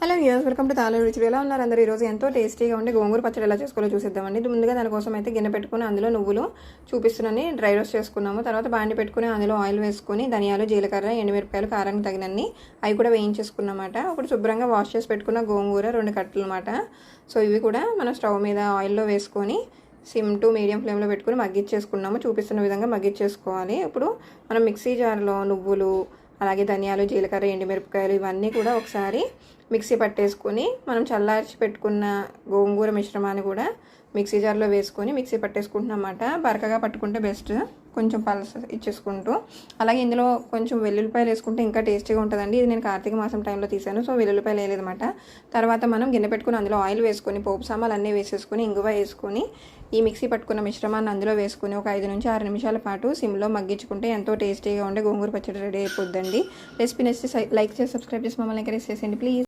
Hello యూస్ welcome to Taluru రుచులు ఎలా ఉన్నారు అందరూ? ఈరోజు ఎంతో టేస్టీగా ఉండే గోంగూర పచ్చడి ఎలా చేసుకోవాలో చూసేద్దామండి. ఇది ముందుగా దానికోసం అయితే గిన్నె పెట్టుకుని అందులో నువ్వులు చూపిస్తున్నాను. డ్రై రోస్ట్ చేసుకున్నాము. తర్వాత బాండి పెట్టుకుని అందులో ఆయిల్ వేసుకొని ధనియాలు జీలకర్ర ఎండుమిరపకాయలు కారానికి తగినన్ని అవి కూడా వేయించేసుకున్నమాట. ఒకటి శుభ్రంగా వాష్ చేసి పెట్టుకున్న గోంగూర రెండు కట్టలు అనమాట సో ఇవి కూడా మనం స్టవ్ మీద ఆయిల్లో వేసుకొని సిమ్ టు మీడియం ఫ్లేమ్లో పెట్టుకుని మగ్గిచ్చేసుకున్నాము. చూపిస్తున్న విధంగా మగ్గిచ్చేసుకోవాలి. ఇప్పుడు మనం మిక్సీ జార్లో నువ్వులు అలాగే ధనియాలు జీలకర్ర ఎండుమిరపకాయలు ఇవన్నీ కూడా ఒకసారి మిక్సీ పట్టేసుకొని మనం చల్లార్చి పెట్టుకున్న గోంగూర మిశ్రమాన్ని కూడా మిక్సీ జార్లో వేసుకొని మిక్సీ పట్టేసుకుంటున్నమాట బరకగా పట్టుకుంటే బెస్ట్. కొంచెం పలస ఇచ్చేసుకుంటూ అలాగే ఇందులో కొంచెం వెల్లుల్లిపాయలు వేసుకుంటే ఇంకా టేస్టీగా ఉంటుందండి. ఇది నేను కార్తీక మాసం టైంలో తీసాను సో వెల్లుల్లిపాయలు వేయలేదన్నమాట. తర్వాత మనం గిన్నె పెట్టుకుని అందులో ఆయిల్ వేసుకొని పోపు సామాన్లు అన్నీ వేసేసుకొని ఇంగువ వేసుకొని ఈ మిక్సీ పట్టుకున్న మిశ్రమాన్ని అందులో వేసుకుని ఒక ఐదు నుంచి ఆరు నిమిషాల పాటు సిమ్లో మగ్గించుకుంటే ఎంతో టేస్టీగా ఉండే గోంగూర పచ్చడి రెడీ అయిపోద్దండి. రెసిపీ నచ్చితే లైక్ చేసి సబ్స్క్రైబ్ చేసి మమ్మల్ని ఎంకరేజ్ చేసేయండి ప్లీజ్.